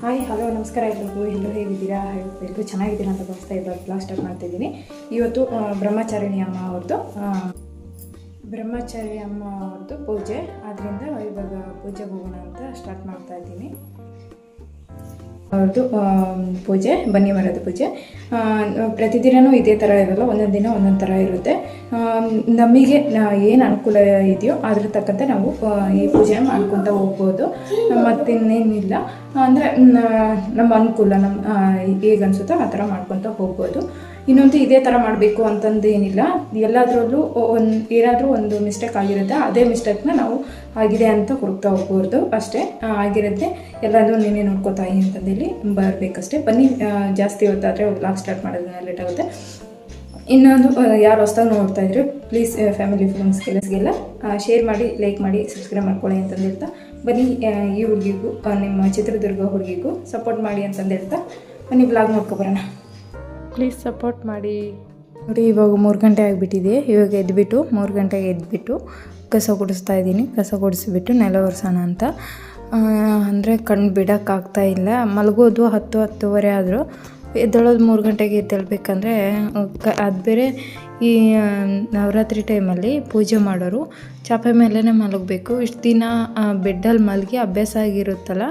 Hi, hello, ನಮಸ್ಕಾರ ಎಲ್ಲರಿಗೂ ಎಲ್ಲರೂ ಹೇಗಿದ್ದೀರಾ? ಎಲ್ಲರೂ ಚೆನ್ನಾಗಿದ್ದೀರಾ ಅಂತ ಭಾವಿಸ್ತಾ ಇವಾಗ ಕ್ಲಾಸ್ ಸ್ಟಾರ್ಟ್ ಮಾಡ್ತಿದ್ದೀನಿ. ಇವತ್ತು ಬ್ರಹ್ಮಚಾರಿಣಿ ಅಮ್ಮ ಅವ್ರದ್ದು ಬ್ರಹ್ಮಚಾರಿ ಅಮ್ಮ ಅವ್ರದ್ದು ಪೂಜೆ. ಆದ್ದರಿಂದ ಇವಾಗ ಪೂಜೆ ಹೋಗೋಣ ಅಂತ ಸ್ಟಾರ್ಟ್ ಮಾಡ್ತಾ ಇದ್ದೀನಿ. ಅವ್ರದ್ದು ಪೂಜೆ, ಬನ್ನಿ ಮರದ ಪೂಜೆ. ಪ್ರತಿದಿನವೂ ಇದೇ ಥರ ಇರಲ್ಲ, ಒಂದೊಂದು ದಿನ ಒಂದೊಂದು ಥರ ಇರುತ್ತೆ. ನಮಗೆ ಏನು ಅನುಕೂಲ ಇದೆಯೋ ಅದ್ರ ತಕ್ಕಂತೆ ನಾವು ಈ ಪೂಜೆ ಮಾಡ್ಕೊತ ಹೋಗ್ಬೋದು. ಮತ್ತಿನ್ನೇನಿಲ್ಲ. ಅಂದರೆ ನಮ್ಮ ಅನುಕೂಲ ನಮ್ಮ ಹೇಗೆ ಅನಿಸುತ್ತೋ ಆ ಥರ ಮಾಡ್ಕೊತ ಹೋಗ್ಬೋದು. ಇನ್ನೊಂದು ಇದೇ ಥರ ಮಾಡಬೇಕು ಅಂತಂದು ಏನಿಲ್ಲ. ಎಲ್ಲದರಲ್ಲೂ ಒಂದು, ಏನಾದರೂ ಒಂದು ಮಿಸ್ಟೇಕ್ ಆಗಿರುತ್ತೆ, ಅದೇ ಮಿಸ್ಟೇಕ್ನ ನಾವು ಆಗಿದೆ ಅಂತ ಹುಡುಕ್ತಾ ಹೋಗ್ಬೋದು ಅಷ್ಟೇ. ಆಗಿರುತ್ತೆ. ಎಲ್ಲಾದರೂ ನೀನೇ ನೋಡ್ಕೋತಾಯಿ ಅಂತಂದೇಳಿ ಬರಬೇಕಷ್ಟೇ. ಬನ್ನಿ ಜಾಸ್ತಿ ಹೊತ್ತಾದರೆ ಲಾಕ್ ಸ್ಟಾರ್ಟ್ ಮಾಡೋದನ್ನ ಲೇಟ್ ಆಗುತ್ತೆ. ಇನ್ನೊಂದು ಯಾರು ಹೊಸ್ದಾಗಿ ನೋಡ್ತಾ ಇದ್ರೆ ಪ್ಲೀಸ್ ಫ್ಯಾಮಿಲಿ ಫ್ರೆಂಡ್ಸ್ಗೆಲ್ಲರಿಗೆಲ್ಲ ಶೇರ್ ಮಾಡಿ ಲೈಕ್ ಮಾಡಿ ಸಬ್ಸ್ಕ್ರೈಬ್ ಮಾಡ್ಕೊಳ್ಳಿ ಅಂತಂದಿರ್ತಾ. ಬನ್ನಿ ಈ ಹುಡುಗಿಗೂ ನಿಮ್ಮ ಚಿತ್ರದುರ್ಗ ಹುಡುಗಿಗೂ ಸಪೋರ್ಟ್ ಮಾಡಿ ಅಂತಂದು ಹೇಳ್ತಾ ಬನ್ನಿ ಬ್ಲಾಗ್ ನೋಡ್ಕೊಬರೋಣ ಪ್ಲೀಸ್ ಸಪೋರ್ಟ್ ಮಾಡಿ. ನೋಡಿ ಇವಾಗ ಮೂರು ಗಂಟೆ ಆಗಿಬಿಟ್ಟಿದೆ. ಇವಾಗ ಎದ್ಬಿಟ್ಟು ಮೂರು ಗಂಟೆಗೆ ಎದ್ಬಿಟ್ಟು ಕಸ ಗುಡಿಸ್ತಾ ಇದ್ದೀನಿ. ಕಸ ಗುಡಿಸ್ಬಿಟ್ಟು ನೆಲ ಒರೆಸೋಣ ಅಂತ. ಅಂದರೆ ಕಣ್ಣು ಬಿಡೋಕ್ಕಾಗ್ತಾ ಇಲ್ಲ. ಮಲಗೋದು ಹತ್ತು ಹತ್ತುವರೆ ಆದರೂ ಎದ್ದೇಳೋದು ಮೂರು ಗಂಟೆಗೆ ಎದ್ದೇಳಬೇಕಂದ್ರೆ ಅದು ಬೇರೆ ಈ ನವರಾತ್ರಿ ಟೈಮಲ್ಲಿ ಪೂಜೆ ಮಾಡೋರು ಚಾಪೆ ಮೇಲೇ ಮಲಗಬೇಕು. ಇಷ್ಟು ದಿನ ಬೆಡ್ಡಲ್ಲಿ ಮಲಗಿ ಅಭ್ಯಾಸ ಆಗಿರುತ್ತಲ್ಲ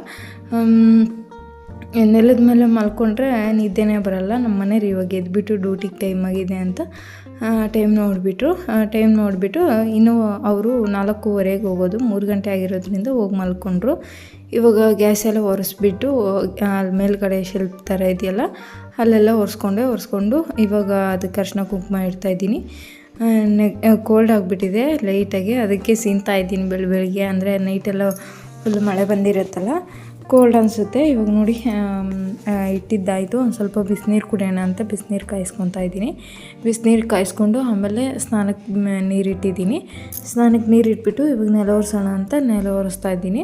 ನೆಲದ ಮೇಲೆ ಮಲ್ಕೊಂಡ್ರೆ ನಿದ್ದೆನೇ ಬರಲ್ಲ ನಮ್ಮ ಮನೇಲಿ ಇವಾಗ ಎದ್ಬಿಟ್ಟು ಡ್ಯೂಟಿಗೆ ಟೈಮ್ ಆಗಿದೆ ಅಂತ ಟೈಮ್ ನೋಡಿಬಿಟ್ರು. ಟೈಮ್ ನೋಡಿಬಿಟ್ಟು ಇನ್ನೂ ಅವರು ನಾಲ್ಕೂವರೆಗೆ ಹೋಗೋದು, ಮೂರು ಗಂಟೆ ಆಗಿರೋದ್ರಿಂದ ಹೋಗಿ ಮಲ್ಕೊಂಡ್ರು. ಇವಾಗ ಗ್ಯಾಸ್ ಎಲ್ಲ ಒರೆಸ್ಬಿಟ್ಟು ಅಲ್ಲಿ ಮೇಲ್ಗಡೆ ಶೆಲ್ಫ್ ಥರ ಇದೆಯಲ್ಲ, ಅಲ್ಲೆಲ್ಲ ಒರೆಸ್ಕೊಂಡೆ, ಒರೆಸ್ಕೊಂಡು ಇವಾಗ ಅದಕ್ಕೆ ಅರ್ಶಿನ ಕುಂಕುಮ ಇಡ್ತಾ ಇದ್ದೀನಿ. ಕೋಲ್ಡ್ ಆಗಿಬಿಟ್ಟಿದೆ ಲೈಟಾಗಿ ಅದಕ್ಕೆ ಸೀನ್ತಾ ಇದ್ದೀನಿ ಬೆಳ, ಬೆಳಿಗ್ಗೆ. ಅಂದರೆ ನೈಟೆಲ್ಲ ಫುಲ್ ಮಳೆ ಬಂದಿರುತ್ತಲ್ಲ ಕೋಲ್ಡ್ ಅನಿಸುತ್ತೆ. ಇವಾಗ ನೋಡಿ ಇಟ್ಟಿದ್ದಾಯಿತು. ಒಂದು ಸ್ವಲ್ಪ ಬಿಸಿನೀರು ಕುಡಿಯೋಣ ಅಂತ ಬಿಸಿನೀರು ಕಾಯಿಸ್ಕೊತಾ ಇದ್ದೀನಿ. ಬಿಸಿನೀರು ಕಾಯಿಸ್ಕೊಂಡು ಆಮೇಲೆ ಸ್ನಾನಕ್ಕೆ ನೀರು ಇಟ್ಟಿದ್ದೀನಿ. ಸ್ನಾನಕ್ಕೆ ನೀರು ಇಟ್ಬಿಟ್ಟು ಇವಾಗ ನೆಲ ಒರೆಸೋಣ ಅಂತ ನೆಲ ಒರೆಸ್ತಾ ಇದ್ದೀನಿ.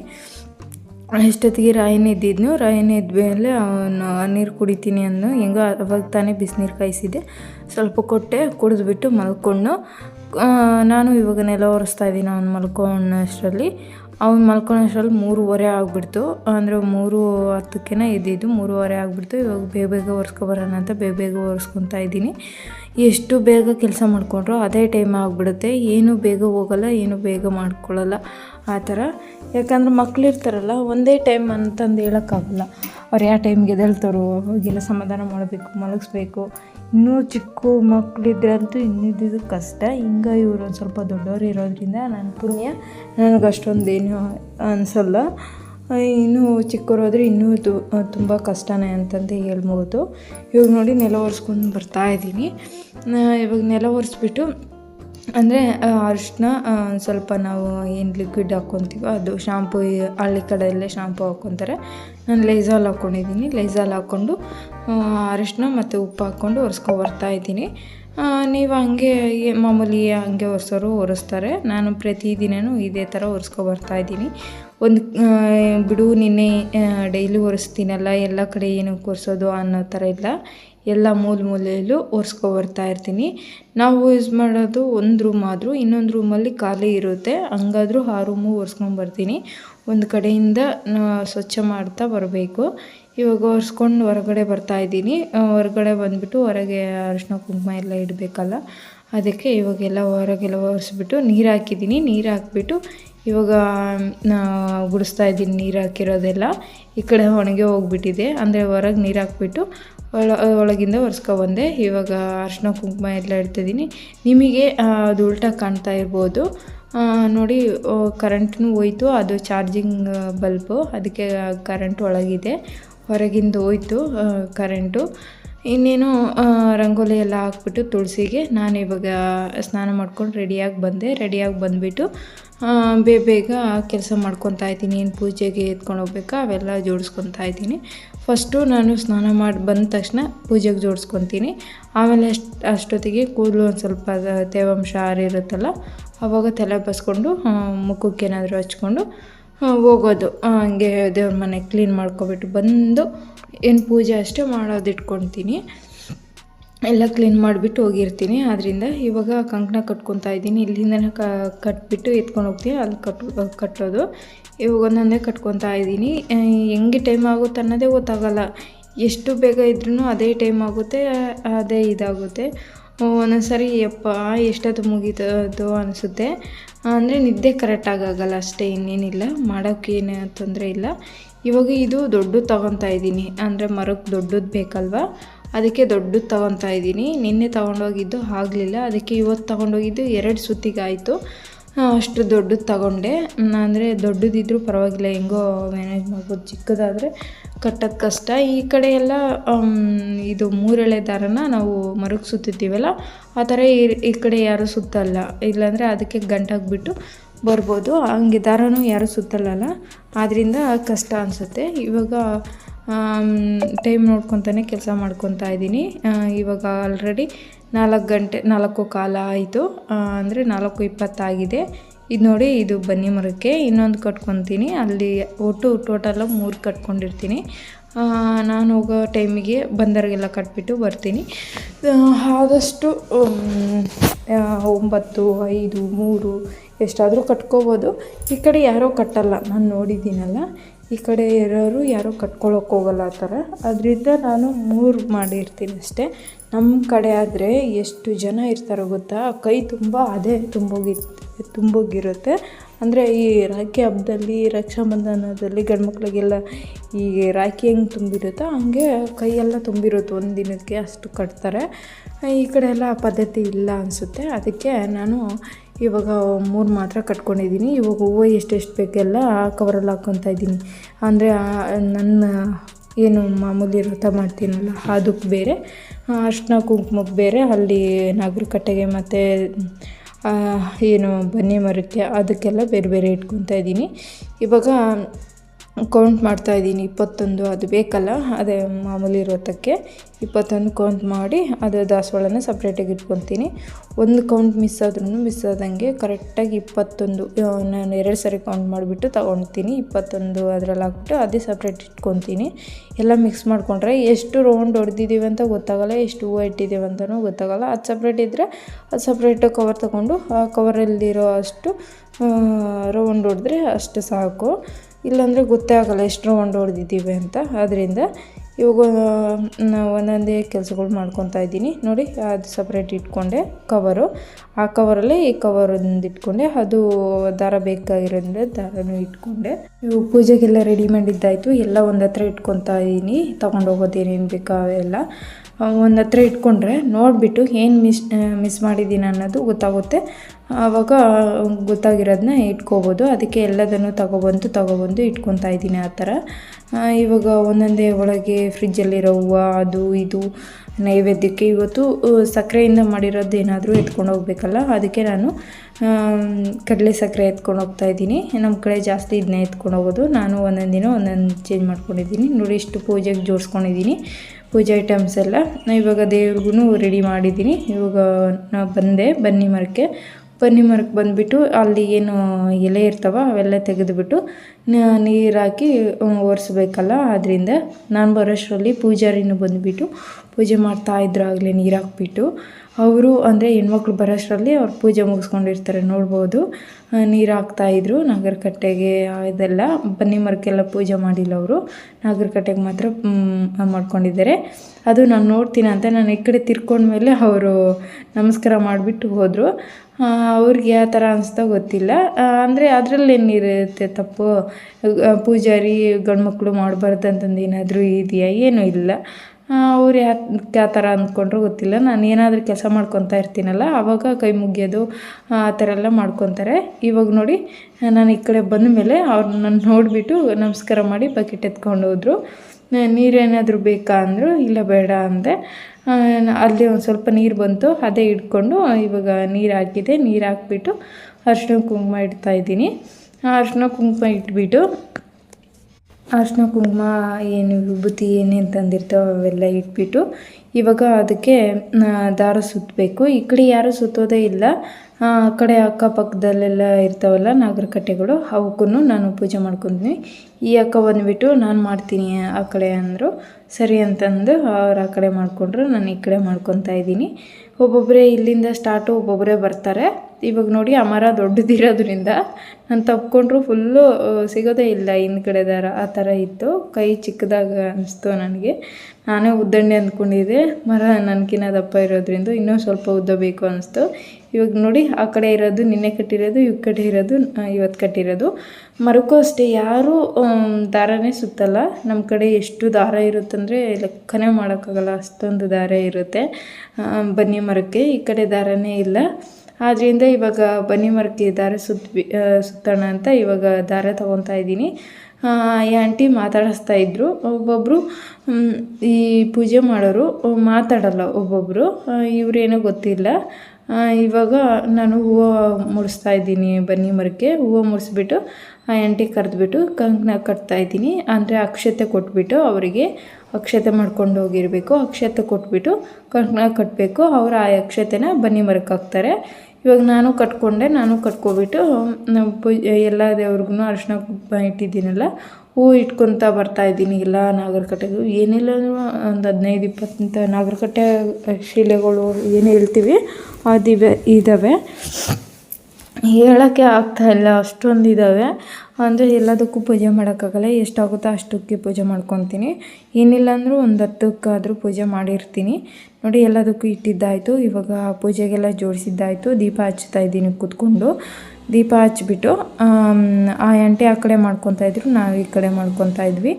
ಎಷ್ಟೊತ್ತಿಗೆ ರಾಯನ್ ಎದ್ದಿದ್ನು. ರಾಯನ್ ಎದ್ದ ಮೇಲೆ ಅವನು ನೀರು ಕುಡಿತೀನಿ ಅಂದು ಹೆಂಗೋ ಅವಾಗ ತಾನೇ ಬಿಸಿನೀರು ಕಾಯಿಸಿದ್ದೆ. ಸ್ವಲ್ಪ ಕೊಟ್ಟೆ, ಕುಡಿದ್ಬಿಟ್ಟು ಮಲ್ಕೊಂಡು ನಾನು ಇವಾಗ ನೆಲ ಒರೆಸ್ತಾ ಇದ್ದೀನಿ ಅವ್ನು ಮಲ್ಕೊಂಡಷ್ಟರಲ್ಲಿ ಅವ್ನು ಮಲ್ಕೊಳ್ಳೋಷ್ಟರಲ್ಲಿ ಮೂರುವರೆ ಆಗಿಬಿಡ್ತು. ಅಂದರೆ ಮೂರು ಹತ್ತಕ್ಕೇನೆ ಇದ್ದಿದ್ದು ಮೂರುವರೆ ಆಗಿಬಿಡ್ತು. ಇವಾಗ ಬೇಗ ಬೇಗ ಒರೆಸ್ಕೊಬರೋಣ ಅಂತ ಬೇಗ ಬೇಗ ಒರೆಸ್ಕೊತಾ ಇದ್ದೀನಿ. ಎಷ್ಟು ಬೇಗ ಕೆಲಸ ಮಾಡಿಕೊಂಡ್ರು ಅದೇ ಟೈಮ್ ಆಗಿಬಿಡುತ್ತೆ. ಏನೂ ಬೇಗ ಹೋಗಲ್ಲ, ಏನು ಬೇಗ ಮಾಡ್ಕೊಳ್ಳಲ್ಲ ಆ ಥರ. ಯಾಕಂದ್ರೆ ಮಕ್ಳು ಇರ್ತಾರಲ್ಲ, ಒಂದೇ ಟೈಮ್ ಅಂತಂದು ಹೇಳೋಕ್ಕಾಗಲ್ಲ. ಅವ್ರು ಯಾವ ಟೈಮ್ಗೆ ಎದ್ದೇಳ್ತಾರೋ ಅವಾಗೆಲ್ಲ ಸಮಾಧಾನ ಮಾಡಬೇಕು, ಮಲಗಿಸ್ಬೇಕು. ಇನ್ನೂ ಚಿಕ್ಕ ಮಕ್ಕಳಿದ್ರಂತೂ ಇನ್ನಿದ್ದು ಕಷ್ಟ. ಹಿಂಗೆ ಇವರು ಒಂದು ಸ್ವಲ್ಪ ದೊಡ್ಡವರು ಇರೋದ್ರಿಂದ ನನ್ನ ಪುಣ್ಯ. ನನಗೆ ಅಷ್ಟೊಂದೇನು ಅನಿಸಲ್ಲ. ಇನ್ನೂ ಚಿಕ್ಕವರಾದರೆ ಇನ್ನೂ ತು ತುಂಬ ಕಷ್ಟನೇ ಅಂತಂದು ಹೇಳ್ಬೋದು. ಇವಾಗ ನೋಡಿ ನೆಲ ಒರೆಸ್ಕೊಂಡು ಬರ್ತಾ ಇದ್ದೀನಿ ಇವಾಗ ನೆಲ ಒರೆಸ್ಬಿಟ್ಟು ಅಂದರೆ ಅರಿಶಿನ ಸ್ವಲ್ಪ ನಾವು ಏನು ಲಿಕ್ವಿಡ್ ಹಾಕ್ಕೊತೀವೋ ಅದು ಶಾಂಪು ಹಳ್ಳಿ ಕಡೆಯಲ್ಲೇ ಶಾಂಪು ಹಾಕ್ಕೊತಾರೆ ನಾನು ಲೈಝಾಲ್ ಹಾಕ್ಕೊಂಡಿದ್ದೀನಿ ಲೈಝಾಲ್ ಹಾಕ್ಕೊಂಡು ಅರಿಶಿನ ಮತ್ತು ಉಪ್ಪು ಹಾಕ್ಕೊಂಡು ಒರೆಸ್ಕೊ ಬರ್ತಾ ಇದ್ದೀನಿ ನೀವು ಹಂಗೆ ಮಾಮೂಲಿ ಹಂಗೆ ಒರೆಸೋರು ಒರೆಸ್ತಾರೆ. ನಾನು ಪ್ರತಿದಿನವೂ ಇದೇ ಥರ ಒರೆಸ್ಕೊ ಬರ್ತಾ ಇದ್ದೀನಿ. ಒಂದು ಬಿಡು, ನಿನ್ನೆ ಡೈಲಿ ಒರೆಸ್ತೀನಲ್ಲ, ಎಲ್ಲ ಕಡೆ ಏನಕ್ಕೆ ಒರೆಸೋದು ಅನ್ನೋ ಥರ ಇಲ್ಲ. ಎಲ್ಲ ಮೂಲೆ ಮೂಲೆಯಲ್ಲೂ ಒರೆಸ್ಕೊಬರ್ತಾ ಇರ್ತೀನಿ. ನಾವು ಯೂಸ್ ಮಾಡೋದು ಒಂದು ರೂಮ್ ಆದರೂ ಇನ್ನೊಂದು ರೂಮಲ್ಲಿ ಖಾಲಿ ಇರುತ್ತೆ. ಹಂಗಾದರೂ ಆ ರೂಮು ಒರೆಸ್ಕೊಂಡು ಬರ್ತೀನಿ ಒಂದು ಕಡೆಯಿಂದ ಸ್ವಚ್ಛ ಮಾಡ್ತಾ ಬರಬೇಕು. ಇವಾಗ ಒರೆಸ್ಕೊಂಡು ಹೊರಗಡೆ ಬರ್ತಾ ಇದ್ದೀನಿ. ಹೊರಗಡೆ ಬಂದುಬಿಟ್ಟು ಹೊರಗೆ ಅರಿಶಿನ ಕುಂಕುಮ ಎಲ್ಲ ಇಡಬೇಕಲ್ಲ, ಅದಕ್ಕೆ ಇವಾಗೆಲ್ಲ ಹೊರಗೆಲ್ಲ ಒರೆಸ್ಬಿಟ್ಟು ನೀರು ಹಾಕಿದ್ದೀನಿ. ನೀರು ಹಾಕಿಬಿಟ್ಟು ಇವಾಗ ಗುಡಿಸ್ತಾ ಇದ್ದೀನಿ ನೀರು ಹಾಕಿರೋದೆಲ್ಲ. ಈ ಕಡೆ ಒಣಗೆ ಹೋಗ್ಬಿಟ್ಟಿದೆ. ಅಂದರೆ ಹೊರಗೆ ನೀರು ಹಾಕ್ಬಿಟ್ಟು ಒಳ ಒಳಗಿಂದ ಒರೆಸ್ಕೊಬಂದೆ ಇವಾಗ ಅರಿಶಿನ ಕುಂಕುಮ ಎಲ್ಲ ಇಡ್ತಿದ್ದೀನಿ. ನಿಮಗೆ ಅದು ಉಲ್ಟಾ ಕಾಣ್ತಾ ಇರ್ಬೋದು. ನೋಡಿ ಕರೆಂಟ್ನು ಹೋಯ್ತು, ಅದು ಚಾರ್ಜಿಂಗ್ ಬಲ್ಬು ಅದಕ್ಕೆ ಕರೆಂಟ್ ಒಳಗಿದೆ. ಹೊರಗಿಂದ ಹೋಯ್ತು ಕರೆಂಟು ಇನ್ನೇನು ರಂಗೋಲಿ ಎಲ್ಲ ಹಾಕ್ಬಿಟ್ಟು ತುಳಸಿಗೆ ನಾನು ಇವಾಗ ಸ್ನಾನ ಮಾಡ್ಕೊಂಡು ರೆಡಿಯಾಗಿ ಬಂದೆ. ರೆಡಿಯಾಗಿ ಬಂದುಬಿಟ್ಟು ಬೇಗ ಬೇಗ ಕೆಲಸ ಮಾಡ್ಕೊತಾ ಇದ್ದೀನಿ. ಏನು ಪೂಜೆಗೆ ಎತ್ಕೊಂಡು ಹೋಗ್ಬೇಕಾ? ಅವೆಲ್ಲ ಜೋಡಿಸ್ಕೊತಾ ಇದ್ದೀನಿ. ಫಸ್ಟು ನಾನು ಸ್ನಾನ ಮಾಡಿ ಬಂದ ತಕ್ಷಣ ಪೂಜೆಗೆ ಜೋಡಿಸ್ಕೊತೀನಿ. ಆಮೇಲೆ ಅಷ್ಟು, ಅಷ್ಟೊತ್ತಿಗೆ ಕೂದಲು ಒಂದು ಸ್ವಲ್ಪ ತೇವಾಂಶ ಆರಿರುತ್ತಲ್ಲ ಆವಾಗ ತಲೆ ಬಸ್ಕೊಂಡು ಮುಖಕ್ಕೆ ಏನಾದರೂ ಹಚ್ಕೊಂಡು ಹೋಗೋದು. ಹಂಗೆ ದೇವ್ರ ಮನೆ ಕ್ಲೀನ್ ಮಾಡ್ಕೊಬಿಟ್ಟು ಬಂದು, ಏನು ಪೂಜೆ ಅಷ್ಟೇ ಮಾಡೋದು ಇಟ್ಕೊತೀನಿ ಎಲ್ಲ ಕ್ಲೀನ್ ಮಾಡಿಬಿಟ್ಟು ಹೋಗಿರ್ತೀನಿ. ಆದ್ದರಿಂದ ಇವಾಗ ಕಂಕಣ ಕಟ್ಕೊತಾ ಇದ್ದೀನಿ. ಇಲ್ಲಿಂದನೇ ಕ, ಕಟ್ಬಿಟ್ಟು ಎತ್ಕೊಂಡು ಹೋಗ್ತೀನಿ. ಅಲ್ಲಿ ಕಟ್, ಕಟ್ಟೋದು. ಇವಾಗ ಒಂದೊಂದೇ ಕಟ್ಕೊತಾ ಇದ್ದೀನಿ. ಹೆಂಗೆ ಟೈಮ್ ಆಗುತ್ತೆ ಅನ್ನೋದೇ ಗೊತ್ತಾಗಲ್ಲ. ಎಷ್ಟು ಬೇಗ ಇದ್ರೂ ಅದೇ ಟೈಮ್ ಆಗುತ್ತೆ, ಅದೇ ಇದಾಗುತ್ತೆ. ಒಂದೊಂದು ಸರಿ ಯಪ್ಪ, ಎಷ್ಟೊತ್ತು ಮುಗೀತದೋ ಅನಿಸುತ್ತೆ. ಅಂದರೆ ನಿದ್ದೆ ಕರೆಕ್ಟಾಗಿ ಆಗಲ್ಲ ಅಷ್ಟೇ, ಇನ್ನೇನಿಲ್ಲ. ಮಾಡೋಕ್ಕೇನು ತೊಂದರೆ ಇಲ್ಲ. ಇವಾಗ ಇದು ದೊಡ್ಡದು ತಗೊತಾ ಇದ್ದೀನಿ. ಅಂದರೆ ಮರಕ್ಕೆ ದೊಡ್ಡದು ಬೇಕಲ್ವಾ? ಅದಕ್ಕೆ ದೊಡ್ಡದು ತೊಗೊತಾ ಇದ್ದೀನಿ. ನಿನ್ನೆ ತೊಗೊಂಡೋಗಿದ್ದು ಆಗಲಿಲ್ಲ. ಅದಕ್ಕೆ ಇವತ್ತು ತೊಗೊಂಡೋಗಿದ್ದು ಎರಡು ಸುತ್ತಿಗಾಯಿತು. ಅಷ್ಟು ದೊಡ್ಡದು ತಗೊಂಡೆ. ಅಂದರೆ ದೊಡ್ಡದಿದ್ದರೂ ಪರವಾಗಿಲ್ಲ. ಹೆಂಗೋ ಮ್ಯಾನೇಜ್ ಮಾಡ್ಬೋದು. ಚಿಕ್ಕದಾದರೆ ಕಟ್ಟೋದು ಕಷ್ಟ. ಈ ಕಡೆ ಎಲ್ಲ ಇದು ಮೂರೆಳೆ ದಾರನ ನಾವು ಮರಕ್ಕೆ ಸುತ್ತಿದ್ದೀವಲ್ಲ ಆ ಥರ ಈ ಕಡೆ ಯಾರು ಸುತ್ತಲ್ಲ. ಇಲ್ಲಾಂದರೆ ಅದಕ್ಕೆ ಗಂಟಾಗ್ಬಿಟ್ಟು ಬರ್ಬೋದು. ಹಂಗೆ ದಾರನೂ ಯಾರೂ ಸುತ್ತಲ್ಲ ಆದ್ದರಿಂದ ಕಷ್ಟ ಅನಿಸುತ್ತೆ. ಇವಾಗ ಟೈಮ್ ನೋಡ್ಕೊತಾನೆ ಕೆಲಸ ಮಾಡ್ಕೊತಾ ಇದ್ದೀನಿ. ಇವಾಗ ಆಲ್ರೆಡಿ ನಾಲ್ಕು ಗಂಟೆ, ನಾಲ್ಕು ಕಾಲ ಆಯಿತು. ಅಂದರೆ ನಾಲ್ಕು ಇಪ್ಪತ್ತಾಗಿದೆ ಇದು ನೋಡಿ, ಇದು ಬನ್ನಿ ಮರಕ್ಕೆ. ಇನ್ನೊಂದು ಕಟ್ಕೊತೀನಿ. ಅಲ್ಲಿ ಒಟ್ಟು ಟೋಟಲ್ ಮೂರು ಕಟ್ಕೊಂಡಿರ್ತೀನಿ. ನಾನು ಹೋಗೋ ಟೈಮಿಗೆ ಬಂದರಿಗೆಲ್ಲ ಕಟ್ಬಿಟ್ಟು ಬರ್ತೀನಿ. ಆದಷ್ಟು ಒಂಬತ್ತು, ಐದು, ಮೂರು ಎಷ್ಟಾದರೂ ಕಟ್ಕೋಬೋದು. ಈ ಕಡೆ ಯಾರೋ ಕಟ್ಟಲ್ಲ. ನಾನು ನೋಡಿದ್ದೀನಲ್ಲ. ಈ ಕಡೆ ಇರೋರು ಯಾರೂ ಕಟ್ಕೊಳ್ಳೋಕೆ ಹೋಗಲ್ಲ ಆ ಥರ. ಅದರಿಂದ ನಾನು ಮೂರು ಮಾಡಿರ್ತೀನಿ ಅಷ್ಟೇ. ನಮ್ಮ ಕಡೆ ಆದರೆ ಎಷ್ಟು ಜನ ಇರ್ತಾರೋ ಗೊತ್ತಾ? ಕೈ ತುಂಬ ಅದೇ ತುಂಬೋಗಿ, ತುಂಬೋಗಿರುತ್ತೆ. ಅಂದರೆ ಈ ರಾಖಿ ಹಬ್ಬದಲ್ಲಿ ರಕ್ಷಾಬಂಧನದಲ್ಲಿ ಗಂಡು ಮಕ್ಕಳಿಗೆಲ್ಲ ಈ ರಾಖಿ ಹೆಂಗೆ ತುಂಬಿರುತ್ತೋ ಹಂಗೆ ಕೈಯೆಲ್ಲ ತುಂಬಿರುತ್ತೆ ಒಂದು ದಿನಕ್ಕೆ ಅಷ್ಟು ಕಟ್ತಾರೆ. ಈ ಕಡೆ ಎಲ್ಲ ಪದ್ಧತಿ ಇಲ್ಲ ಅನಿಸುತ್ತೆ. ಅದಕ್ಕೆ ನಾನು ಇವಾಗ ಮೂರು ಮಾತ್ರ ಕಟ್ಕೊಂಡಿದ್ದೀನಿ. ಇವಾಗ ಹೂವು ಎಷ್ಟೆಷ್ಟು ಬೇಕೆಲ್ಲ ಕವರಲ್ಲಿ ಹಾಕ್ಕೊತಾ ಇದ್ದೀನಿ. ಅಂದರೆ ನನ್ನ ಏನು ಮಾಮೂಲಿ ವ್ರತ ಮಾಡ್ತೀನಲ್ಲ, ಅದಕ್ಕೆ ಬೇರೆ. ಅರ್ಶಿನ ಕುಂಕುಮಕ್ಕೆ ಬೇರೆ, ಅಲ್ಲಿ ನಾಗರ ಕಟ್ಟೆಗೆ ಮತ್ತು ಏನು ಬನ್ನಿ ಮರಕ್ಕೆ ಅದಕ್ಕೆಲ್ಲ ಬೇರೆ ಬೇರೆ ಇಟ್ಕೊತಾ ಇದ್ದೀನಿ. ಇವಾಗ ಕೌಂಟ್ ಮಾಡ್ತಾ ಇದ್ದೀನಿ. ಇಪ್ಪತ್ತೊಂದು ಅದು ಬೇಕಲ್ಲ? ಅದೇ ಮಾಮೂಲಿ ಇರೋತಕ್ಕೆ ಇಪ್ಪತ್ತೊಂದು ಕೌಂಟ್ ಮಾಡಿ ಅದು ದಾಸವಾಳನ ಸಪ್ರೇಟಾಗಿ ಇಟ್ಕೊತೀನಿ. ಒಂದು ಕೌಂಟ್ ಮಿಸ್ ಆದ್ರೂ ಮಿಸ್ ಆದಂಗೆ ಕರೆಕ್ಟಾಗಿ ಇಪ್ಪತ್ತೊಂದು ನಾನು ಎರಡು ಸರಿ ಕೌಂಟ್ ಮಾಡಿಬಿಟ್ಟು ತಗೊಳ್ತೀನಿ ಇಪ್ಪತ್ತೊಂದು ಅದರಲ್ಲಿ ಹಾಕ್ಬಿಟ್ಟು ಅದೇ ಸಪ್ರೇಟ್ ಇಟ್ಕೊತೀನಿ. ಎಲ್ಲ ಮಿಕ್ಸ್ ಮಾಡಿಕೊಂಡ್ರೆ ಎಷ್ಟು ರೌಂಡ್ ಹೊಡೆದಿದ್ದೀವಿ ಅಂತ ಗೊತ್ತಾಗಲ್ಲ, ಎಷ್ಟು ಹೂವು ಇಟ್ಟಿದ್ದೀವಿ ಅಂತಲೂ ಗೊತ್ತಾಗಲ್ಲ. ಅದು ಸಪ್ರೇಟ್ ಇದ್ದರೆ ಅದು ಸಪ್ರೇಟ್ ಕವರ್ ತೊಗೊಂಡು ಆ ಕವರಲ್ಲಿರೋ ಅಷ್ಟು ರೌಂಡ್ ಹೊಡೆದ್ರೆ ಅಷ್ಟು ಸಾಕು. ಇಲ್ಲಾಂದರೆ ಗೊತ್ತೇ ಆಗಲ್ಲ ಎಷ್ಟು ರೌಂಡ್ ಹೊಡೆದಿದ್ದೀವಿ ಅಂತ. ಅದರಿಂದ ಇವಾಗ ಒಂದೊಂದೇ ಕೆಲಸಗಳು ಮಾಡ್ಕೊತಾ ಇದ್ದೀನಿ. ನೋಡಿ, ಅದು ಸಪ್ರೇಟ್ ಇಟ್ಕೊಂಡೆ ಕವರು ಆ ಕವರಲ್ಲಿ ಈ ಕವರ್ ಇಟ್ಕೊಂಡೆ. ಅದು ದಾರ ಬೇಕಾಗಿರೋದ್ರಿಂದ ದಾರನೂ ಇಟ್ಕೊಂಡೆ. ಇವು ಪೂಜೆಗೆಲ್ಲ ರೆಡಿ ಇದ್ದಾಯಿತು ಎಲ್ಲ ಒಂದು ಹತ್ರ ಇಟ್ಕೊತಾ ಇದ್ದೀನಿ. ತೊಗೊಂಡೋಗೋದು ಏನೇನು ಬೇಕೋ ಅವೆಲ್ಲ ಒಂದು ಹತ್ರ ಇಟ್ಕೊಂಡ್ರೆ ನೋಡಿಬಿಟ್ಟು ಏನು ಮಿಸ್ ಮಿಸ್ ಮಾಡಿದ್ದೀನಿ ಅನ್ನೋದು ಗೊತ್ತಾಗುತ್ತೆ. ಆವಾಗ ಗೊತ್ತಾಗಿರೋದನ್ನ ಇಟ್ಕೋಬೋದು. ಅದಕ್ಕೆ ಎಲ್ಲದನ್ನು ತಗೊಬಂದು ತಗೊಬಂದು ಇಟ್ಕೊತಾ ಇದ್ದೀನಿ ಆ ಥರ. ಇವಾಗ ಒಂದೊಂದೇ ಒಳಗೆ ಫ್ರಿಜ್ಜಲ್ಲಿರೋ ಹೂವು, ಅದು, ಇದು, ನೈವೇದ್ಯಕ್ಕೆ ಇವತ್ತು ಸಕ್ಕರೆಯಿಂದ ಮಾಡಿರೋದು ಏನಾದರೂ ಎತ್ಕೊಂಡು ಹೋಗ್ಬೇಕಲ್ಲ? ಅದಕ್ಕೆ ನಾನು ಕಡಲೆ ಸಕ್ಕರೆ ಎತ್ಕೊಂಡು ಹೋಗ್ತಾ ಇದ್ದೀನಿ. ನಮ್ಮ ಕಡೆ ಜಾಸ್ತಿ ಇದನ್ನೇ ಎತ್ಕೊಂಡು ಹೋಗೋದು. ನಾನು ಒಂದೊಂದು ದಿನ ಒಂದೊಂದು ಚೇಂಜ್ ಮಾಡ್ಕೊಂಡಿದ್ದೀನಿ. ನೋಡಿ, ಇಷ್ಟು ಪೂಜೆಗೆ ಜೋಡಿಸ್ಕೊಂಡಿದ್ದೀನಿ. ಪೂಜೆ ಐಟಮ್ಸ್ ಎಲ್ಲ. ಇವಾಗ ದೇವ್ರಿಗೂ ರೆಡಿ ಮಾಡಿದ್ದೀನಿ. ಇವಾಗ ನಾ ಬಂದೆ ಬನ್ನಿ ಮರಕ್ಕೆ. ಬನ್ನಿ ಮರಕ್ಕೆ ಬಂದುಬಿಟ್ಟು ಅಲ್ಲಿ ಏನು ಎಲೆ ಇರ್ತಾವ ಅವೆಲ್ಲ ತೆಗೆದುಬಿಟ್ಟು ನೀರು ಹಾಕಿ ಒರೆಸ್ಬೇಕಲ್ಲ. ಅದರಿಂದ ನಾನು ಬರೋಷ್ಟರಲ್ಲಿ ಪೂಜಾರಿನೂ ಬಂದುಬಿಟ್ಟು ಪೂಜೆ ಮಾಡ್ತಾ ಇದ್ರು ಆಗಲೇ ನೀರು ಹಾಕ್ಬಿಟ್ಟು ಅವರು ಅಂದರೆ ಹೆಣ್ಮಕ್ಳು ಬರೋಷ್ಟರಲ್ಲಿ ಅವ್ರು ಪೂಜೆ ಮುಗಿಸ್ಕೊಂಡಿರ್ತಾರೆ, ನೋಡ್ಬೋದು. ನೀರು ಹಾಕ್ತಾಯಿದ್ರು ನಾಗರಕಟ್ಟೆಗೆ ಇದೆಲ್ಲ. ಬನ್ನಿ ಮರಕ್ಕೆಲ್ಲ ಪೂಜೆ ಮಾಡಿಲ್ಲ ಅವರು. ನಾಗರಕಟ್ಟೆಗೆ ಮಾತ್ರ ಮಾಡ್ಕೊಂಡಿದ್ದಾರೆ. ಅದು ನಾನು ನೋಡ್ತೀನಿ ಅಂತ ನಾನು ಈ ಕಡೆ ತಿರ್ಕೊಂಡ್ಮೇಲೆ ಅವರು ನಮಸ್ಕಾರ ಮಾಡಿಬಿಟ್ಟು ಹೋದರು. ಅವ್ರಿಗೆ ಯಾವ ಥರ ಅನಿಸ್ತಾ ಗೊತ್ತಿಲ್ಲ. ಅಂದರೆ ಅದರಲ್ಲಿ ಏನಿರುತ್ತೆ ತಪ್ಪು ಪೂಜಾರಿ ಗಂಡು ಮಕ್ಕಳು ಮಾಡಬಾರ್ದು ಅಂತಂದು ಏನಾದರೂ ಇದೆಯಾ? ಏನೂ ಇಲ್ಲ. ಅವ್ರು ಯಾಕೆ ಆ ಥರ ಅಂದ್ಕೊಂಡ್ರು ಗೊತ್ತಿಲ್ಲ. ನಾನು ಏನಾದರೂ ಕೆಲಸ ಮಾಡ್ಕೊತಾ ಇರ್ತೀನಲ್ಲ ಆವಾಗ ಕೈ ಮುಗಿಯೋದು, ಆ ಥರ ಎಲ್ಲ ಮಾಡ್ಕೊತಾರೆ. ಇವಾಗ ನೋಡಿ, ನಾನು ಈ ಕಡೆ ಬಂದ ಮೇಲೆ ಅವ್ರನ್ನ ನೋಡಿಬಿಟ್ಟು ನಮಸ್ಕಾರ ಮಾಡಿ ಬಕೆಟ್ ಎತ್ಕೊಂಡು ಹೋದರು. ನೀರೇನಾದರೂ ಬೇಕಾ ಅಂದರು, ಇಲ್ಲ ಬೇಡ ಅಂದೆ. ಅಲ್ಲಿ ಒಂದು ಸ್ವಲ್ಪ ನೀರು ಬಂತು, ಅದೇ ಇಟ್ಕೊಂಡು ಇವಾಗ ನೀರು ಹಾಕಿದೆ. ನೀರು ಹಾಕ್ಬಿಟ್ಟು ಅರಿಶಿನ ಕುಂಕುಮ ಇಡ್ತಾ ಇದ್ದೀನಿ. ಆ ಅರಿಶಿನ ಕುಂಕುಮ ಇಟ್ಬಿಟ್ಟು ಅರಿಶಿನ, ಕುಂಕುಮ ಏನು, ವಿಭೂತಿ ಏನೇನು ತಂದಿರ್ತಾವೆ ಅವೆಲ್ಲ ಇಟ್ಬಿಟ್ಟು ಇವಾಗ ಅದಕ್ಕೆ ದಾರ ಸುತ್ತಬೇಕು ಈ ಕಡೆ ಯಾರೂ ಸುತ್ತೋದೇ ಇಲ್ಲ. ಆ ಕಡೆ ಅಕ್ಕಪಕ್ಕದಲ್ಲೆಲ್ಲ ಇರ್ತಾವಲ್ಲ ನಾಗರಕಟ್ಟೆಗಳು ಅವಕ್ಕೂ ನಾನು ಪೂಜೆ ಮಾಡ್ಕೊತೀನಿ. ಈ ಅಕ್ಕ ಬಂದುಬಿಟ್ಟು, ನಾನು ಮಾಡ್ತೀನಿ ಆ ಕಡೆ ಅಂದರು. ಸರಿ ಅಂತಂದು ಅವ್ರು ಆ ಕಡೆ ಮಾಡಿಕೊಂಡ್ರು, ನಾನು ಈ ಕಡೆ ಮಾಡ್ಕೊತಾ ಇದ್ದೀನಿ. ಒಬ್ಬೊಬ್ಬರೇ ಇಲ್ಲಿಂದ ಸ್ಟಾರ್ಟು ಒಬ್ಬೊಬ್ಬರೇ ಬರ್ತಾರೆ. ಇವಾಗ ನೋಡಿ ಆ ಮರ ದೊಡ್ಡದಿರೋದ್ರಿಂದ ನಾನು ತಪ್ಕೊಂಡ್ರು ಫುಲ್ಲು ಸಿಗೋದೇ ಇಲ್ಲ ಹಿಂದ್ಗಡೆ ದಾರ, ಆ ಥರ ಇತ್ತು. ಕೈ ಚಿಕ್ಕದಾಗ ಅನಿಸ್ತು ನನಗೆ. ನಾನೇ ಉದ್ದಣ್ಣೆ ಅಂದ್ಕೊಂಡಿದ್ದೆ ಮರ ನನಗಿನ್ನ ದಪ್ಪ ಇರೋದ್ರಿಂದ ಇನ್ನೂ ಸ್ವಲ್ಪ ಉದ್ದ ಬೇಕು ಅನಿಸ್ತು. ಇವಾಗ ನೋಡಿ ಆ ಕಡೆ ಇರೋದು, ನಿನ್ನೆ ಕಟ್ಟಿರೋದು ಈ ಕಡೆ ಇರೋದು ಇವತ್ತು ಕಟ್ಟಿರೋದು. ಮರಕ್ಕೂ ಅಷ್ಟೇ, ಯಾರೂ ದಾರನೇ ಸುತ್ತಲ್ಲ. ನಮ್ಮ ಕಡೆ ಎಷ್ಟು ದಾರ ಇರುತ್ತಂದರೆ ಲೆಕ್ಕನೇ ಮಾಡೋಕ್ಕಾಗಲ್ಲ. ಅಷ್ಟೊಂದು ದಾರ ಇರುತ್ತೆ. ಬನ್ನಿ ಮರಕ್ಕೆ. ಈ ಕಡೆ ದಾರನೇ ಇಲ್ಲ. ಆದ್ದರಿಂದ ಇವಾಗ ಬನ್ನಿ ಮರಕ್ಕೆ ದಾರ ಸುತ್ತಿ ಸುತ್ತೋಣ ಅಂತ ಇವಾಗ ದಾರ ತೊಗೊತಾ ಇದ್ದೀನಿ. ಈ ಆಂಟಿ ಮಾತಾಡಿಸ್ತಾ ಇದ್ದರು ಒಬ್ಬೊಬ್ಬರು ಈ ಪೂಜೆ ಮಾಡೋರು ಮಾತಾಡಲ್ಲ ಒಬ್ಬೊಬ್ಬರು ಇವರೇನೂ ಗೊತ್ತಿಲ್ಲ. ಇವಾಗ ನಾನು ಹೂವು ಮುಡಿಸ್ತಾ ಇದ್ದೀನಿ ಬನ್ನಿ ಮರಕ್ಕೆ. ಹೂವು ಮುಡಿಸ್ಬಿಟ್ಟು ಆ ಆಂಟಿ ಕರೆದ್ಬಿಟ್ಟು ಕಂಕಣ ಕಟ್ತಾ ಇದ್ದೀನಿ. ಅಂದರೆ ಅಕ್ಷತೆ ಕೊಟ್ಬಿಟ್ಟು ಅವರಿಗೆ ಅಕ್ಷತೆ ಮಾಡ್ಕೊಂಡು ಹೋಗಿರಬೇಕು. ಅಕ್ಷತೆ ಕೊಟ್ಬಿಟ್ಟು ಕಂಕಣ ಕಟ್ಟಬೇಕು ಅವರು ಆ ಅಕ್ಷತೆನ ಬನ್ನಿ ಮರಕ್ಕೆ ಹಾಕ್ತಾರೆ. ಇವಾಗ ನಾನು ಕಟ್ಕೊಂಡೆ, ನಾನು ಕಟ್ಕೊಬಿಟ್ಟು ಎಲ್ಲ ದೇವ್ರಿಗೂ ಅರಿಶಿನ ಕುಂಕುಮ ಇಟ್ಟಿದ್ದೀನಲ್ಲ, ಹೂ ಇಟ್ಕೊತ ಬರ್ತಾ ಇದ್ದೀನಿ ಎಲ್ಲ ನಾಗರಕಟ್ಟೆಗೂ. ಏನಿಲ್ಲ ಒಂದು ಹದಿನೈದು, ಇಪ್ಪತ್ತು ನಾಗರಕಟ್ಟೆ ಶಿಲೆಗಳು ಏನು ಹೇಳ್ತೀವಿ, ಅದಿವೆ ಇದ್ದಾವೆ ಹೇಳೋಕ್ಕೆ ಆಗ್ತಾ ಇಲ್ಲ, ಅಷ್ಟೊಂದು ಇದ್ದಾವೆ ಅಂದರೆ ಎಲ್ಲದಕ್ಕೂ ಪೂಜೆ ಮಾಡೋಕ್ಕಾಗಲ್ಲ, ಎಷ್ಟಾಗುತ್ತೋ ಅಷ್ಟಕ್ಕೆ ಪೂಜೆ ಮಾಡ್ಕೊತೀನಿ. ಏನಿಲ್ಲ ಅಂದರೂ ಒಂದು ಹತ್ತಕ್ಕಾದರೂ ಪೂಜೆ ಮಾಡಿರ್ತೀನಿ. ನೋಡಿ, ಎಲ್ಲದಕ್ಕೂ ಇಟ್ಟಿದ್ದಾಯಿತು. ಇವಾಗ ಪೂಜೆಗೆಲ್ಲ ಜೋಡಿಸಿದ್ದಾಯಿತು. ದೀಪ ಹಚ್ತಾ ಇದ್ದೀನಿ ಕೂತ್ಕೊಂಡು. ದೀಪ ಹಚ್ಬಿಟ್ಟು ಆ ಆಂಟಿ ಆ ಕಡೆ ಮಾಡ್ಕೊತಾಯಿದ್ರು ನಾವು ಈ ಕಡೆ ಮಾಡ್ಕೊತಾ ಇದ್ವಿ.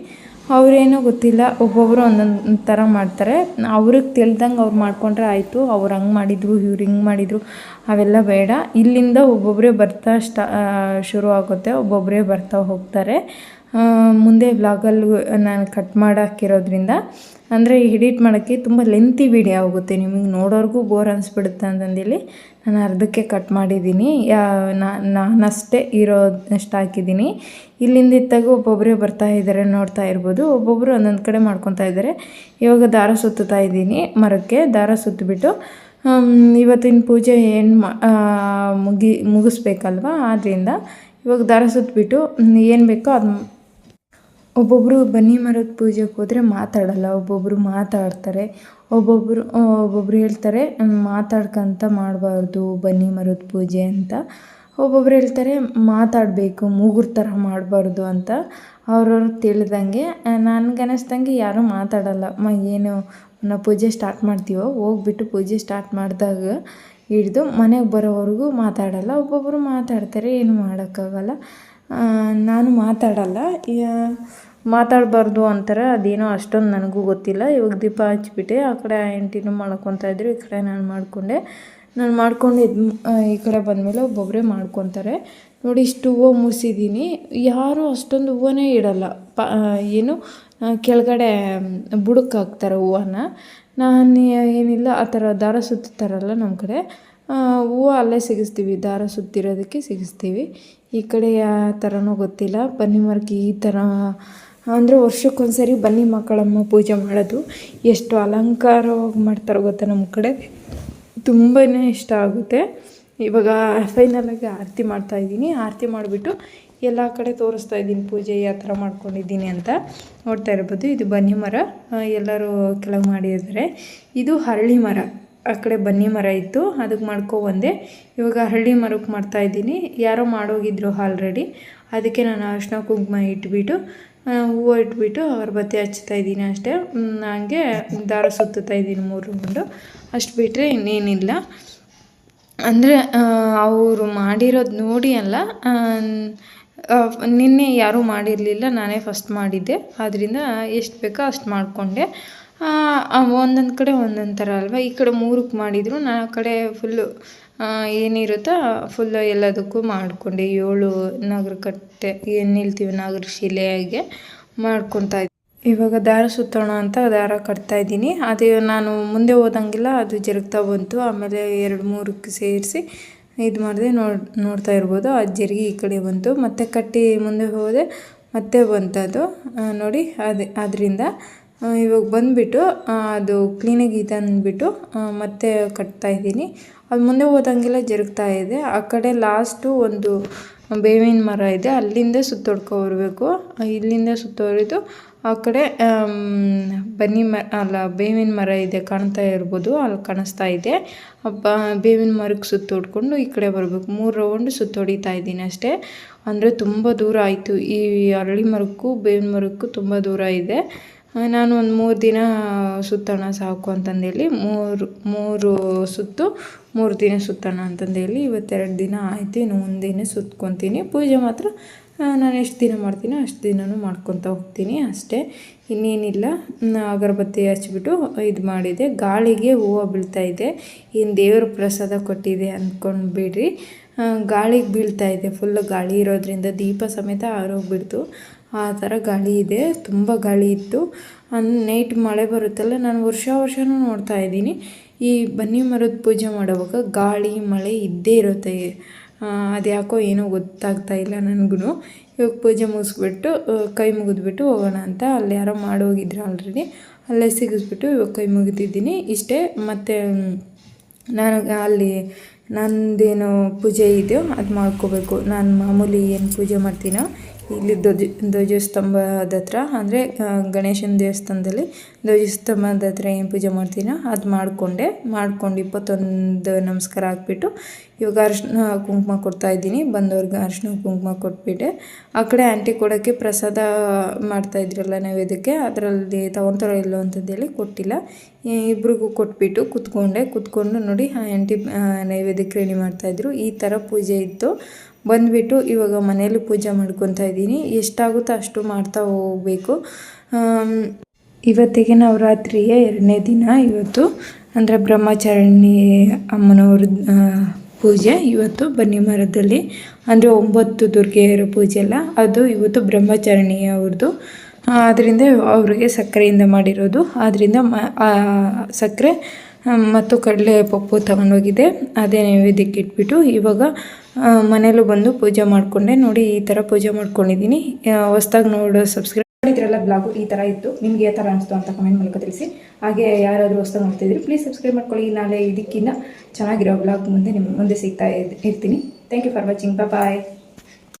ಅವ್ರೇನೋ ಗೊತ್ತಿಲ್ಲ ಒಬ್ಬೊಬ್ಬರು ಒಂದೊಂದು ಥರ ಮಾಡ್ತಾರೆ. ಅವ್ರಿಗೆ ತಿಳ್ದಂಗೆ ಅವ್ರು ಮಾಡ್ಕೊಂಡ್ರೆ ಆಯಿತು, ಅವ್ರು ಹಂಗೆ ಮಾಡಿದರು, ಇವ್ರು ಹಿಂಗೆ ಮಾಡಿದರು, ಅವೆಲ್ಲ ಬೇಡ. ಇಲ್ಲಿಂದ ಒಬ್ಬೊಬ್ಬರೇ ಬರ್ತಾ ಸ್ಟಾ ಶುರು ಆಗುತ್ತೆ ಒಬ್ಬೊಬ್ಬರೇ ಬರ್ತಾ ಹೋಗ್ತಾರೆ. ಮುಂದೆ ವ್ಲಾಗಲ್ಲಿ ನಾನು ಕಟ್ ಮಾಡಾಕಿರೋದ್ರಿಂದ, ಅಂದರೆ ಎಡಿಟ್ ಮಾಡೋಕ್ಕೆ ತುಂಬ ಲೆಂತಿ ವಿಡಿಯೋ ಆಗುತ್ತೆ. ನಿಮಗೆ ನೋಡೋರ್ಗೂ ಬೋರ್ ಅನಿಸ್ಬಿಡುತ್ತೆ ಅಂತಂದೇಳಿ ನಾನು ಅರ್ಧಕ್ಕೆ ಕಟ್ ಮಾಡಿದ್ದೀನಿ. ಯಾ- ನಾನಷ್ಟೇ ಇರೋದಷ್ಟು ಹಾಕಿದ್ದೀನಿ. ಇಲ್ಲಿಂದ ಇತ್ತಾಗ ಒಬ್ಬೊಬ್ಬರೇ ಬರ್ತಾ ಇದ್ದಾರೆ ನೋಡ್ತಾ ಇರ್ಬೋದು. ಒಬ್ಬೊಬ್ಬರು ಒಂದೊಂದು ಕಡೆ ಮಾಡ್ಕೊತಾ ಇದ್ದಾರೆ ಇವಾಗ ದಾರ ಸುತ್ತುತ್ತಾ ಇದ್ದೀನಿ, ಮರಕ್ಕೆ ದಾರ ಸುತ್ತಿಬಿಟ್ಟು. ಇವತ್ತಿನ ಪೂಜೆ ಏನು ಮುಗಿ, ಮುಗಿಸ್ಬೇಕಲ್ವ? ಆದ್ದರಿಂದ ಇವಾಗ ದಾರ ಸುತ್ತಿಬಿಟ್ಟು ಏನು ಬೇಕೋ ಅದು ಒಬ್ಬೊಬ್ಬರು ಬನ್ನಿ ಮರದ ಪೂಜೆಗೆ ಹೋದರೆ ಮಾತಾಡಲ್ಲ ಒಬ್ಬೊಬ್ಬರು ಮಾತಾಡ್ತಾರೆ ಒಬ್ಬೊಬ್ಬರು ಒಬ್ಬೊಬ್ರು ಹೇಳ್ತಾರೆ ಮಾತಾಡ್ಕಂತ ಮಾಡಬಾರ್ದು ಬನ್ನಿ ಮರದ ಪೂಜೆ ಅಂತ. ಒಬ್ಬೊಬ್ರು ಹೇಳ್ತಾರೆ, ಮಾತಾಡಬೇಕು, ಮೂಗುರ್ ಥರ ಮಾಡಬಾರ್ದು ಅಂತ. ಅವ್ರವ್ರು ತಿಳಿದಂಗೆ ನನಗನ್ನಿಸ್ದಂಗೆ ಯಾರೂ ಮಾತಾಡಲ್ಲ. ಮ ಏನು ನಾವು ಪೂಜೆ ಸ್ಟಾರ್ಟ್ ಮಾಡ್ತೀವೋ? ಹೋಗ್ಬಿಟ್ಟು ಪೂಜೆ ಸ್ಟಾರ್ಟ್ ಮಾಡಿದಾಗ ಹಿಡಿದು ಮನೆಗೆ ಬರೋವರೆಗೂ ಮಾತಾಡಲ್ಲ ಒಬ್ಬೊಬ್ಬರು ಮಾತಾಡ್ತಾರೆ, ಏನು ಮಾಡೋಕ್ಕಾಗಲ್ಲ. ನಾನು ಮಾತಾಡಲ್ಲ. ಮಾತಾಡಬಾರ್ದು ಅಂತಾರೆ, ಅದೇನೋ ಅಷ್ಟೊಂದು ನನಗೂ ಗೊತ್ತಿಲ್ಲ. ಇವಾಗ ದೀಪ ಹಚ್ಬಿಟ್ಟೆ ಆ ಕಡೆ ಆಂಟಿನೂ ಮಾಡ್ಕೊತಾ ಇದ್ರು, ಈ ಕಡೆ ನಾನು ಮಾಡಿಕೊಂಡೆ. ನಾನು ಮಾಡ್ಕೊಂಡು ಈ ಕಡೆ ಬಂದಮೇಲೆ ಒಬ್ಬೊಬ್ಬರೇ ಮಾಡ್ಕೊತಾರೆ ನೋಡಿ, ಇಷ್ಟು ಹೂವು ಮುಸಿದ್ದೀನಿ ಯಾರೂ ಅಷ್ಟೊಂದು ಹೂವನೇ ಇಡಲ್ಲ. ಪ ಏನು ಕೆಳಗಡೆ ಬುಡಕ್ಕೆ ಹಾಕ್ತಾರೆ ಹೂವನ್ನ. ನಾನು ಏನಿಲ್ಲ, ಆ ಥರ ದಾರ ಸುತ್ತಾರಲ್ಲ ನಮ್ಮ ಕಡೆ. ಹೂವು ಅಲ್ಲೇ ಸಿಗಿಸ್ತೀವಿ, ದಾರ ಸುತ್ತಿರೋದಕ್ಕೆ ಸಿಗಿಸ್ತೀವಿ. ಈ ಕಡೆ ಯಾವ ಥರನೂ ಗೊತ್ತಿಲ್ಲ. ಬನ್ನಿ ಮರಕ್ಕೆ ಈ ಥರ ಅಂದರೆ ವರ್ಷಕ್ಕೊಂದ್ಸರಿ ಬನ್ನಿ ಮಕ್ಕಳಮ್ಮ ಪೂಜೆ ಮಾಡೋದು. ಎಷ್ಟು ಅಲಂಕಾರವಾಗಿ ಮಾಡ್ತಾರೆ ಗೊತ್ತಾ ನಮ್ಮ ಕಡೆ? ತುಂಬಾ ಇಷ್ಟ ಆಗುತ್ತೆ. ಇವಾಗ ಫೈನಲಾಗಿ ಆರತಿ ಮಾಡ್ತಾ ಇದ್ದೀನಿ. ಆರತಿ ಮಾಡಿಬಿಟ್ಟು ಎಲ್ಲ ಕಡೆ ತೋರಿಸ್ತಾ ಇದ್ದೀನಿ ಪೂಜೆ, ಯಾವ ಥರ ಮಾಡ್ಕೊಂಡಿದ್ದೀನಿ ಅಂತ. ನೋಡ್ತಾ ಇರ್ಬೋದು, ಇದು ಬನ್ನಿ ಮರ. ಎಲ್ಲರೂ ಕೆಲವು ಮಾಡಿದ್ದಾರೆ. ಇದು ಹರಳಿ ಮರ. ಆ ಕಡೆ ಬನ್ನಿ ಮರ ಇತ್ತು, ಅದಕ್ಕೆ ಮಾಡ್ಕೊ ಬಂದೆ. ಇವಾಗ ಹಳ್ಳಿ ಮರಕ್ಕೆ ಮಾಡ್ತಾ ಇದ್ದೀನಿ. ಯಾರೋ ಮಾಡೋಗಿದ್ರು ಆಲ್ರೆಡಿ ಅದಕ್ಕೆ ನಾನು ಅರ್ಶಿನ ಕುಂಕುಮ ಇಟ್ಬಿಟ್ಟು ಹೂವು ಇಟ್ಬಿಟ್ಟು ಅಗರಬತ್ತಿ ಹಚ್ತಾ ಇದ್ದೀನಿ ಅಷ್ಟೇ. ನನಗೆ ದಾರ ಸುತ್ತುತ್ತಾ ಇದ್ದೀನಿ ಮೂರು ರೌಂಡು ಅಷ್ಟು ಬಿಟ್ಟರೆ ಇನ್ನೇನಿಲ್ಲ. ಅಂದರೆ ಅವರು ಮಾಡಿರೋದು ನೋಡಿ ಅಲ್ಲ ನಿನ್ನೆ ಯಾರೂ ಮಾಡಿರಲಿಲ್ಲ, ನಾನೇ ಫಸ್ಟ್ ಮಾಡಿದ್ದೆ. ಆದ್ದರಿಂದ ಎಷ್ಟು ಬೇಕೋ ಅಷ್ಟು ಮಾಡಿಕೊಂಡೆ. ಒಂದೊಂದು ಕಡೆ ಒಂದೊಂದು ಥರ ಅಲ್ವ? ಈ ಕಡೆ ಮೂರಕ್ಕೆ ಮಾಡಿದರು ನಾನು ಕಡೆ ಫುಲ್ಲು ಏನಿರುತ್ತೋ ಫುಲ್ಲು ಎಲ್ಲದಕ್ಕೂ ಮಾಡಿಕೊಂಡೆ. ಏಳು ನಾಗರಕಟ್ಟೆ ಏನು ನಿಲ್ತೀವಿ ನಾಗರ ಶಿಲೆಗೆ ಮಾಡ್ಕೊತಾ ಇವಾಗ ದಾರ ಸುತ್ತೋಣ ಅಂತ ದಾರ ಕಟ್ತಾ ಇದ್ದೀನಿ. ಅದೇ ನಾನು ಮುಂದೆ ಹೋದಂಗೆಲ್ಲ ಅದು ಜರುಗ್ತಾ ಬಂತು. ಆಮೇಲೆ ಎರಡು ಮೂರಕ್ಕೆ ಸೇರಿಸಿ ಇದು ಮಾಡಿದೆ ನೋಡಿ, ನೋಡ್ತಾ ಇರ್ಬೋದು. ಅದು ಜರುಗಿ ಈ ಕಡೆ ಬಂತು. ಮತ್ತೆ ಕಟ್ಟಿ ಮುಂದೆ ಹೋದೆ, ಮತ್ತೆ ಬಂತದು. ನೋಡಿ, ಅದು, ಅದರಿಂದ ಇವಾಗ ಬಂದುಬಿಟ್ಟು ಅದು ಕ್ಲೀನಾಗಿ ಇದೆ ಅಂದ್ಬಿಟ್ಟು ಮತ್ತೆ ಕಟ್ತಾ ಇದ್ದೀನಿ. ಅದು ಮುಂದೆ ಹೋದಂಗೆಲ್ಲ ಜರುಗ್ತಾ ಇದೆ. ಆ ಕಡೆ ಲಾಸ್ಟು ಒಂದು ಬೇವಿನ ಮರ ಇದೆ. ಅಲ್ಲಿಂದ ಸುತ್ತೊಡ್ಕೊ ಬರಬೇಕು ಇಲ್ಲಿಂದ ಸುತ್ತುವರಿದು ಆ ಕಡೆ ಬನ್ನಿ ಮರ ಅಲ್ಲ, ಬೇವಿನ ಮರ ಇದೆ ಕಾಣ್ತಾ ಇರ್ಬೋದು. ಅಲ್ಲಿ ಕಾಣಿಸ್ತಾ ಇದೆ. ಬ, ಬೇವಿನ ಮರಕ್ಕೆ ಸುತ್ತೋಡ್ಕೊಂಡು ಈ ಕಡೆ ಬರಬೇಕು. ಮೂರು ರೌಂಡ್ ಸುತ್ತೊಡಿತಾ ಇದ್ದೀನಿ ಅಷ್ಟೇ. ಅಂದರೆ ತುಂಬ ದೂರ ಆಯಿತು. ಈ ಅರಳಿ ಮರಕ್ಕೂ, ಬೇವಿನ ಮರಕ್ಕೂ ತುಂಬ ದೂರ ಇದೆ. ನಾನು ಒಂದು ಮೂರು ದಿನ ಸುತ್ತೋಣ ಸಾಕು ಅಂತಂದೇಳಿ ಮೂರು ಮೂರು ಸುತ್ತು, ಮೂರು ದಿನ ಸುತ್ತೋಣ ಅಂತಂದೇಳಿ ಇವತ್ತೆರಡು ದಿನ ಆಯಿತು, ಇನ್ನು ಒಂದಿನ ಸುತ್ಕೊತೀನಿ. ಪೂಜೆ ಮಾತ್ರ ನಾನು ಎಷ್ಟು ದಿನ ಮಾಡ್ತೀನೋ ಅಷ್ಟು ದಿನವೂ ಮಾಡ್ಕೊತ ಹೋಗ್ತೀನಿ ಅಷ್ಟೇ. ಇನ್ನೇನಿಲ್ಲ ಅಗರಬತ್ತಿ ಹಚ್ಬಿಟ್ಟು ಇದು ಮಾಡಿದೆ. ಗಾಳಿಗೆ ಹೂವು ಬೀಳ್ತಾ ಇದೆ. ಏನು ದೇವ್ರ ಪ್ರಸಾದ ಕೊಟ್ಟಿದೆ ಅಂದ್ಕೊಂಡು ಬಿಡ್ರಿ. ಗಾಳಿಗೆ ಇದೆ ಫುಲ್ ಗಾಳಿ ಇರೋದ್ರಿಂದ ದೀಪ ಸಮೇತ ಆರೋಗ್ಬಿಡ್ತು ಆ ಥರ ಗಾಳಿ ಇದೆ, ತುಂಬ ಗಾಳಿ ಇತ್ತು. ನೈಟ್ ಮಳೆ ಬರುತ್ತಲ್ಲ, ನಾನು ವರ್ಷ ವರ್ಷವೂ ನೋಡ್ತಾ ಇದ್ದೀನಿ. ಈ ಬನ್ನಿ ಮರದ ಪೂಜೆ ಮಾಡುವಾಗ ಗಾಳಿ, ಮಳೆ ಇದ್ದೇ ಇರುತ್ತೆ. ಅದ್ಯಾಕೋ ಏನೋ ಗೊತ್ತಾಗ್ತಾ ಇಲ್ಲ ನನಗೂ ಇವಾಗ ಪೂಜೆ ಮುಗಿಸ್ಬಿಟ್ಟು ಕೈ ಮುಗಿದ್ಬಿಟ್ಟು ಹೋಗೋಣ ಅಂತ ಅಲ್ಲಿ ಯಾರೋ ಮಾಡೋಗಿದ್ರು ಆಲ್ರೆಡಿ ಅಲ್ಲೇ ಸಿಗಿಸ್ಬಿಟ್ಟು ಇವಾಗ ಕೈ ಮುಗಿದಿದ್ದೀನಿ. ಇಷ್ಟೇ, ಮತ್ತು ನಾನು ಅಲ್ಲಿ ನಂದೇನು ಪೂಜೆ ಇದೆಯೋ ಅದು ಮಾಡ್ಕೋಬೇಕು. ನಾನು ಮಾಮೂಲಿ ಏನು ಪೂಜೆ ಮಾಡ್ತೀನೋ ಇಲ್ಲಿ ಧ್ವಜ ಧ್ವಜಸ್ತಂಭದ ಹತ್ರ, ಅಂದರೆ ಗಣೇಶನ ದೇವಸ್ಥಾನದಲ್ಲಿ ಧ್ವಜಸ್ತಂಭದ ಹತ್ರ ಏನು ಪೂಜೆ ಮಾಡ್ತೀನೋ ಅದು ಮಾಡಿಕೊಂಡೆ, ಮಾಡ್ಕೊಂಡು ಇಪ್ಪತ್ತೊಂದು ನಮಸ್ಕಾರ ಹಾಕ್ಬಿಟ್ಟು, ಇವಾಗ ಅರಿಶಿನ ಕುಂಕುಮ ಕೊಡ್ತಾ ಇದ್ದೀನಿ. ಬಂದವ್ರಿಗೆ ಅರಿಶಿನ ಕುಂಕುಮ ಕೊಟ್ಬಿಟ್ಟೆ. ಆ ಕಡೆ ಆಂಟಿ ಕೊಡೋಕ್ಕೆ ಪ್ರಸಾದ ಮಾಡ್ತಾಯಿದ್ರಲ್ಲ ನೈವೇದ್ಯಕ್ಕೆ ಅದರಲ್ಲಿ ತಗೊತಾರೋ ಇಲ್ಲೋ ಅಂತಂದೇಳಿ ಕೊಟ್ಟಿಲ್ಲ. ಇಬ್ರಿಗೂ ಕೊಟ್ಬಿಟ್ಟು ಕುತ್ಕೊಂಡೆ. ಕುತ್ಕೊಂಡು ನೋಡಿ, ಆ ಆಂಟಿ ನೈವೇದ್ಯಕ್ಕೆ ರೆಡಿ ಮಾಡ್ತಾಯಿದ್ರು ಈ ಥರ ಪೂಜೆ ಇತ್ತು. ಬಂದುಬಿಟ್ಟು ಇವಾಗ ಮನೇಲಿ ಪೂಜೆ ಮಾಡ್ಕೊತಾ ಇದ್ದೀನಿ. ಎಷ್ಟಾಗುತ್ತೋ ಅಷ್ಟು ಮಾಡ್ತಾ ಹೋಗಬೇಕು. ಇವತ್ತಿಗೆ ನವರಾತ್ರಿಯ ಎರಡನೇ ದಿನ ಇವತ್ತು. ಅಂದರೆ ಬ್ರಹ್ಮಚಾರಿಣಿ ಅಮ್ಮನವ್ರ ಪೂಜೆ ಇವತ್ತು ಬನ್ನಿ ಮರದಲ್ಲಿ. ಅಂದರೆ ಒಂಬತ್ತು ದುರ್ಗೆಯರ ಪೂಜೆ ಅಲ್ಲ, ಅದು ಇವತ್ತು ಬ್ರಹ್ಮಚಾರಣಿಯವ್ರದ್ದು. ಅದರಿಂದ ಅವರಿಗೆ ಸಕ್ಕರೆಯಿಂದ ಮಾಡಿರೋದು. ಆದ್ದರಿಂದ ಸಕ್ಕರೆ ಮತ್ತು ಕಡಲೆ ಪಪ್ಪು ತಗೊಂಡೋಗಿದ್ದೆ. ಅದೇ ನೈವೇದ್ಯಕ್ಕೆ ಇಟ್ಬಿಟ್ಟು ಇವಾಗ ಮನೇಲೂ ಬಂದು ಪೂಜೆ ಮಾಡಿಕೊಂಡೆ. ನೋಡಿ, ಈ ಥರ ಪೂಜೆ ಮಾಡ್ಕೊಂಡಿದ್ದೀನಿ. ಹೊಸ್ದಾಗಿ ನೋಡೋ ಸಬ್ಸ್ಕ್ರೈಬ್ ಮಾಡಿದ್ರಲ್ಲ ಬ್ಲಾಗು ಈ ಥರ ಇತ್ತು. ನಿಮಗೆ ಯಾವ ಥರ ಅನಿಸ್ತು ಅಂತ ಕಮೆಂಟ್ ಮೂಲಕ ತಿಳಿಸಿ. ಹಾಗೆ ಯಾರಾದರೂ ಹೊಸ್ದಾಗಿ ನೋಡ್ತಿದ್ರಿ ಪ್ಲೀಸ್ ಸಬ್ಸ್ಕ್ರೈಬ್ ಮಾಡ್ಕೊಳ್ಳಿ. ನಾಳೆ ಇದಕ್ಕಿಂತ ಚೆನ್ನಾಗಿರೋ ಬ್ಲಾಗ್ ಮುಂದೆ ನಿಮ್ಮ ಮುಂದೆ ಸಿಗ್ತಾ ಇರ್ತೀನಿ. Thank you for watching bye